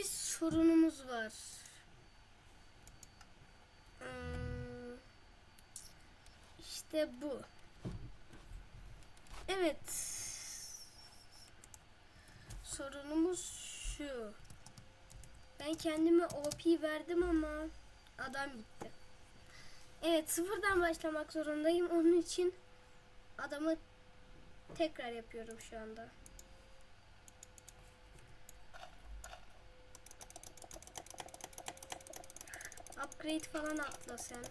bir sorunumuz var. Hmm, İşte bu. Evet. Sorunumuz şu. Ben kendime OP verdim ama adam gitti. Evet sıfırdan başlamak zorundayım. Onun için adamı tekrar yapıyorum şu anda. Upgrade falan atla sen.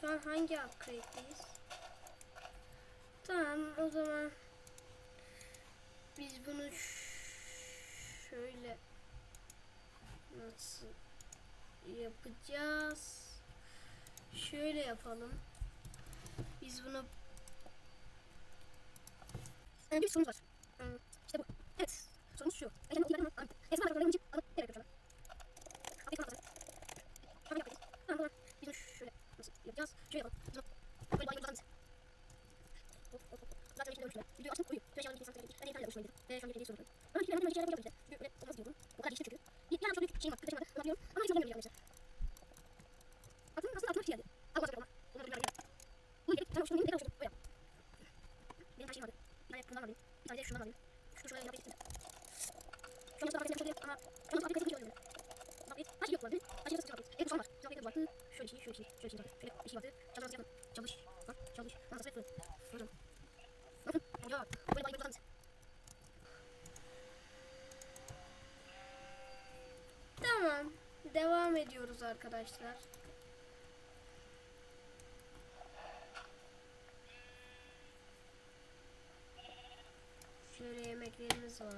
Şu an hangi upgrade'deyiz? Tamam o zaman biz bunu şöyle nasıl yapacağız? Şöyle yapalım. Biz bunu bir sorunuz var. İşte. Sorunuz şu. Esma arkadaşlarım için alıp falan hazır. Şu an bir update. Tamam o zaman biz şöyle nasıl yapacağız? Şöyle yapalım. Böyle hop hop. Zaten şimdi görmüşler. Videoyu açtım uyuyor. Şöyle şöyle insanlar Ben yeterli hoşuma gidiyor. Ve şu an bir soru Ama hiç beğenmedim. Şeyler yapacağım. Çünkü öyle olmaz diyordum. O kadar geçti çünkü. Bir yani şöyle bir şeyim var. Kötü şeyim var. Anlatabiliyorum. Ama hiç önemli değil arkadaşlar. Aklım aslında aklıma bir şey geldi. Al bakalım ama. Onları bir araya. Bu yedik. Ben hoşuma gidiyor. Ne kadar hoşuma. Böyle. Benim her şeyim vardı. Bir tane bundan alayım. Bir tane de şundan alayım. Şunu şöyle yapayım. Şu an yapacağım şey değil ama şu an fabrikada bir şey oluyor. Bak her şey yok bu arada. Her şey sıkıntı var. Evet var. Fabrikada vardı. Şöyle şey, şöyle şey, şöyle şey vardı. Şöyle bir şey vardı. Çalış yapın. Çalış. Bak çalış. Nasıl yapın? Buyurun. Bakın. Hoca bak. Böyle bayılıp uzanız. Tamam. Devam ediyoruz arkadaşlar. Şöyle yemeklerimiz var.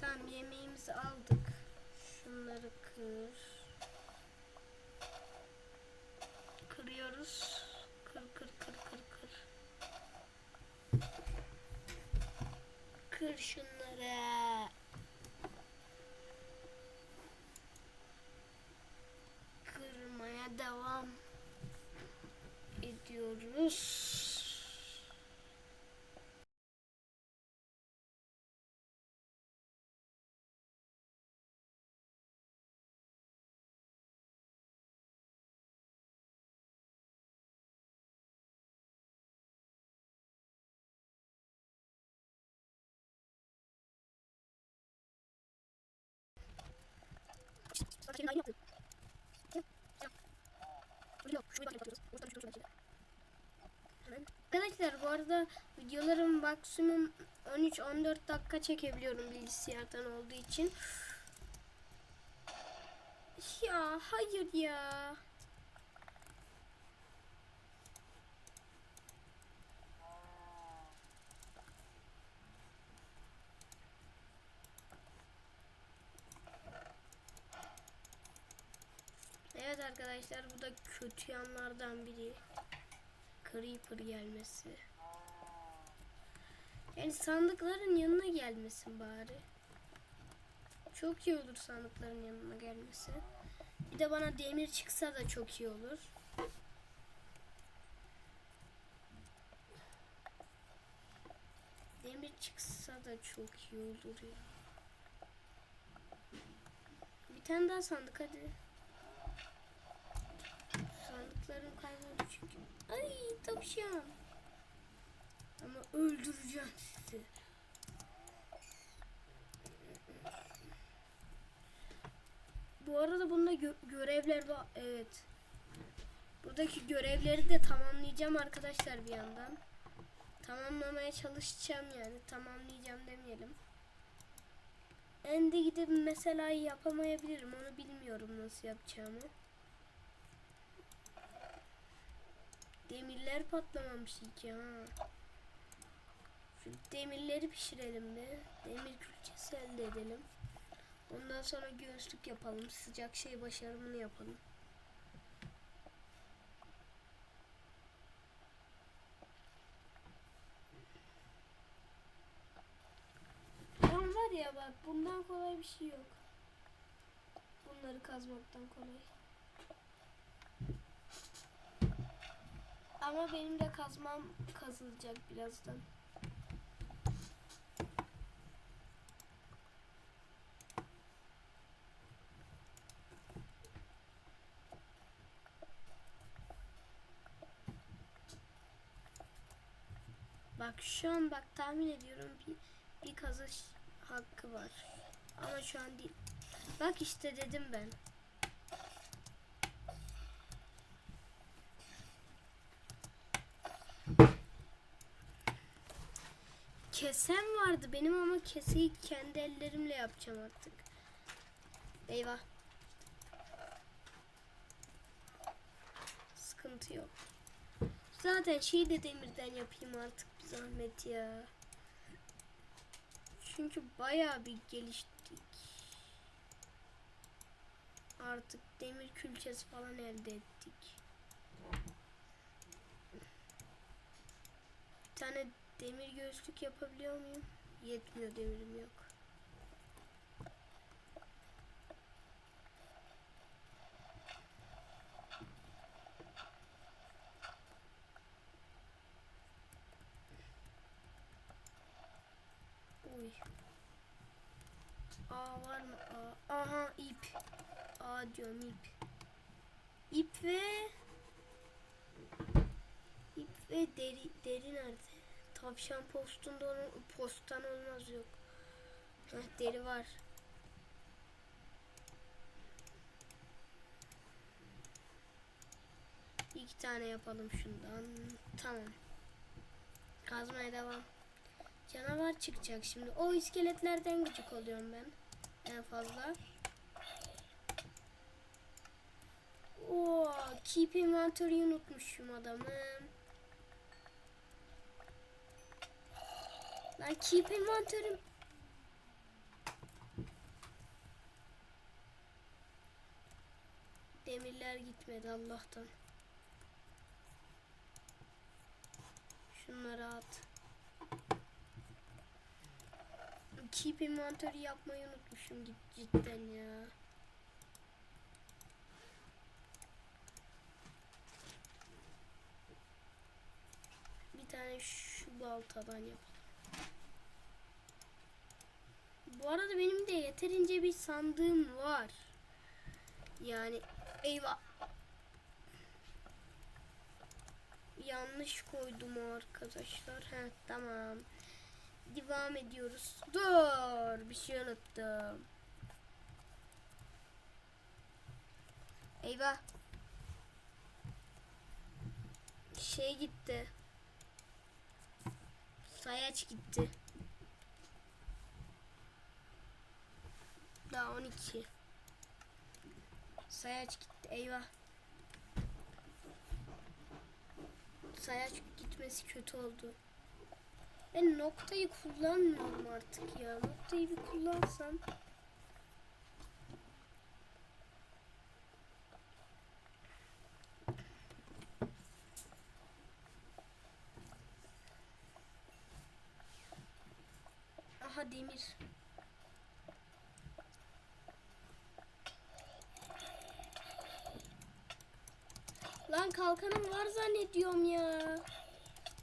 Tamam yemeğimizi aldık. Şunları kır. Kırıyoruz. Kır kır kır kır kır. Kır şunları. Kırmaya devam ediyoruz. Şimdi aynı yaptım. Yok, şunu bak yapıyoruz. Ortadan şunu şöyle Hemen. Arkadaşlar bu arada videolarım maksimum 13-14 dakika çekebiliyorum bilgisayardan olduğu için. Ya hayır ya. Evet arkadaşlar bu da kötü yanlardan biri. Creeper gelmesi. Yani sandıkların yanına gelmesin bari. Çok iyi olur sandıkların yanına gelmesi. Bir de bana demir çıksa da çok iyi olur. Demir çıksa da çok iyi olur ya. Bir tane daha sandık hadi. Sandıklarım kayboldu çünkü. Ay tavşan. Ama öldüreceğim sizi. Bu arada bunda gö- görevler var. Evet. Buradaki görevleri de tamamlayacağım arkadaşlar bir yandan. Tamamlamaya çalışacağım yani. Tamamlayacağım demeyelim. Ende gidip mesela yapamayabilirim. Onu bilmiyorum nasıl yapacağımı. Demirler patlamamış ki ha. Şu demirleri pişirelim bir. Demir külçesi elde edelim. Ondan sonra göğüslük yapalım. Sıcak şey başarımını yapalım. Lan var ya bak bundan kolay bir şey yok. bunları kazmaktan kolay. Ama benim de kazmam kazılacak birazdan. Bak şu an bak tahmin ediyorum bir, bir kazış hakkı var. Ama şu an değil. Bak işte dedim ben. Kesem vardı benim ama keseyi kendi ellerimle yapacağım artık. Eyvah. Sıkıntı yok. Zaten şeyi de demirden yapayım artık bir zahmet ya. Çünkü bayağı bir geliştik. Artık demir külçesi falan elde ettik. Bir tane demir göğüslük yapabiliyor muyum? Yetmiyor demirim yok. Uy. Aa var mı? Aa. Aha ip. Aa diyorum ip. İp ve ip ve deri deri nerede? Tavşan postunda onun postan olmaz yok. Heh, deri var. İki tane yapalım şundan. Tamam. Kazmaya devam. Canavar çıkacak şimdi. O iskeletlerden gıcık oluyorum ben. En fazla. Oo, keep inventory'yi unutmuşum adamım. Lan keep inventory Demirler gitmedi Allah'tan. Şunları at. Keep inventory yapmayı unutmuşum cid- cidden ya. Bir tane şu baltadan yapalım. Bu arada benim de yeterince bir sandığım var. Yani eyvah. Yanlış koydum arkadaşlar. Heh tamam. Devam ediyoruz. Dur bir şey unuttum. Eyvah. Şey gitti. Sayaç gitti. Daha 12. Sayaç gitti. Eyvah. Sayaç gitmesi kötü oldu. Ben noktayı kullanmıyorum artık ya. Noktayı bir kullansam. Aha demir. Lan kalkanım var zannediyorum ya.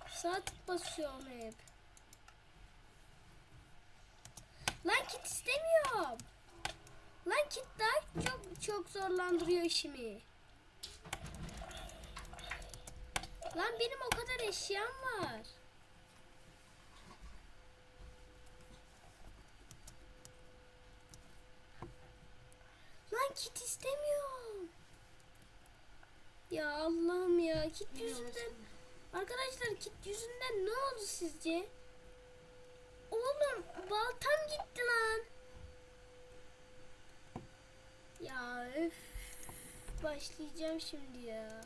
Sağ tık basıyorum hep. Lan kit istemiyorum. Lan kit daha çok çok zorlandırıyor işimi. Lan benim o kadar eşyam var. Lan kit istemiyorum. Ya Allah'ım ya kit yüzünden. Arkadaşlar kit yüzünden ne oldu sizce? Oğlum baltam gitti lan. Ya öf. Başlayacağım şimdi ya.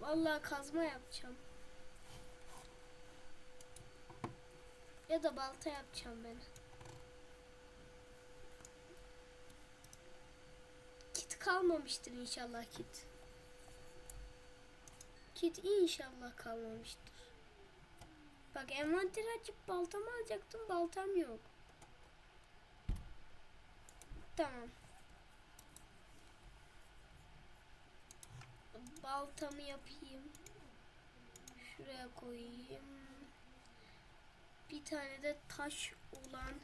Vallahi kazma yapacağım. Ya da balta yapacağım ben. Kit kalmamıştır inşallah kit. Kit inşallah kalmamıştır. Bak envanteri açıp baltamı alacaktım. Baltam yok. Tamam. Baltamı yapayım. Şuraya koyayım. Bir tane de taş olan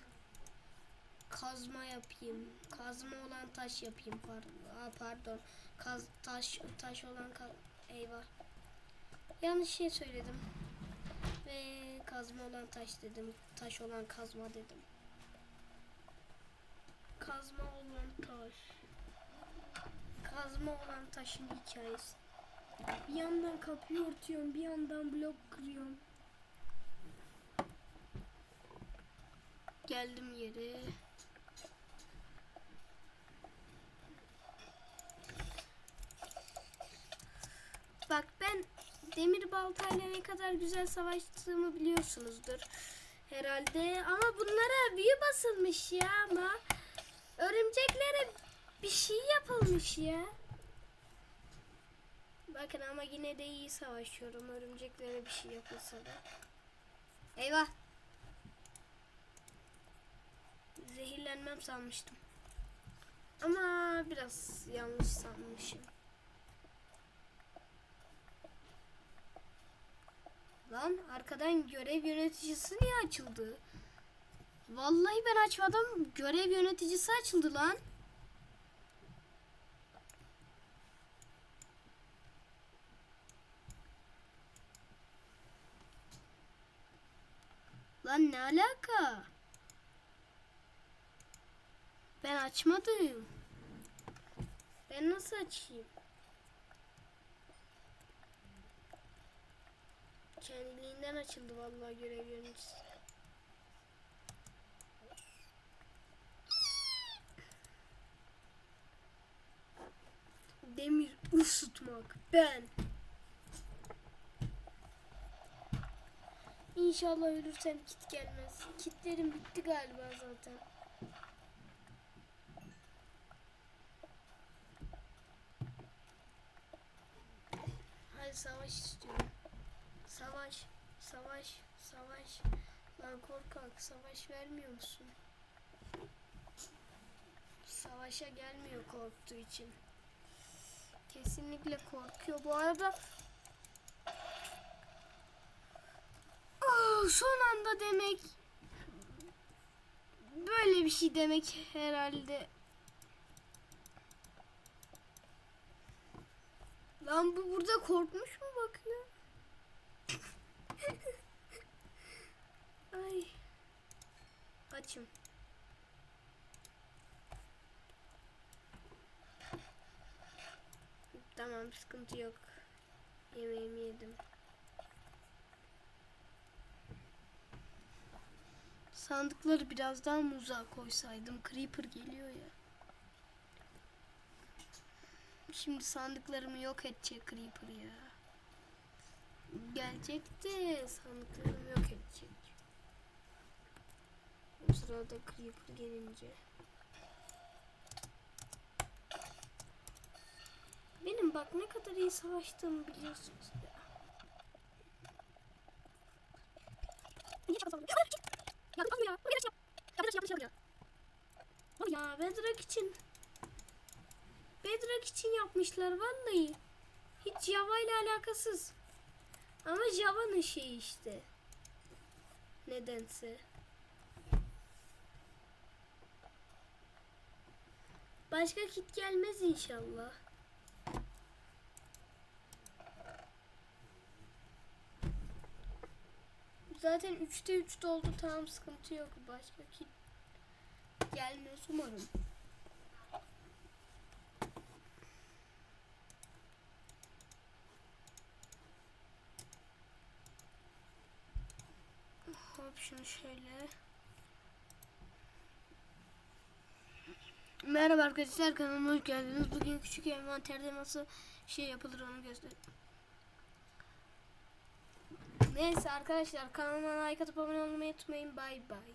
kazma yapayım. Kazma olan taş yapayım. Pardon. Aa, pardon. Kaz taş taş olan ka- eyvah. Yanlış şey söyledim. Ve kazma olan taş dedim. Taş olan kazma dedim. Kazma olan taş. Kazma olan taşın hikayesi. Bir yandan kapıyı örtüyorum, bir yandan blok kırıyorum. Geldim yere. Bak ben demir baltayla ne kadar güzel savaştığımı biliyorsunuzdur herhalde. Ama bunlara büyü basılmış ya ama örümceklere bir şey yapılmış ya. Bakın ama yine de iyi savaşıyorum. Örümceklere bir şey yapılsa da. Eyvah. Zehirlenmem sanmıştım. Ama biraz yanlış sanmışım. Lan arkadan görev yöneticisi niye açıldı? Vallahi ben açmadım. Görev yöneticisi açıldı lan. Lan ne alaka? Ben açmadım. Ben nasıl açayım? Kendiliğinden açıldı vallahi görev yöneticisi. Demir ısıtmak ben. İnşallah ölürsem kit gelmez. Kitlerim bitti galiba zaten. Hadi savaş istiyorum. Savaş, savaş, savaş. Lan korkak, savaş vermiyor musun? Savaşa gelmiyor korktuğu için. Kesinlikle korkuyor. Bu arada Oh, son anda demek böyle bir şey demek herhalde. Lan bu burada korkmuş mu bakıyor? Ay. Açım. Tamam sıkıntı yok. Yemeğimi yedim. Sandıkları biraz daha mı uzağa koysaydım? Creeper geliyor ya. Şimdi sandıklarımı yok edecek Creeper ya. Gelecek de sandıklarımı yok edecek. Sırada Creeper gelince. Benim bak ne kadar iyi savaştığımı biliyorsunuz bir şey ya. Ya Bedrock için Bedrock için yapmışlar vallahi. Hiç Java ile alakasız. Ama Java'nın şeyi işte. Nedense. Başka kit gelmez inşallah. Zaten 3'te 3 doldu tamam sıkıntı yok. Başka kit gelmez umarım. Hop şunu şöyle. Merhaba arkadaşlar kanalıma hoş geldiniz. Bugün küçük envanterde nasıl şey yapılır onu göster. Neyse arkadaşlar kanalıma like atıp abone olmayı unutmayın. Bay bay.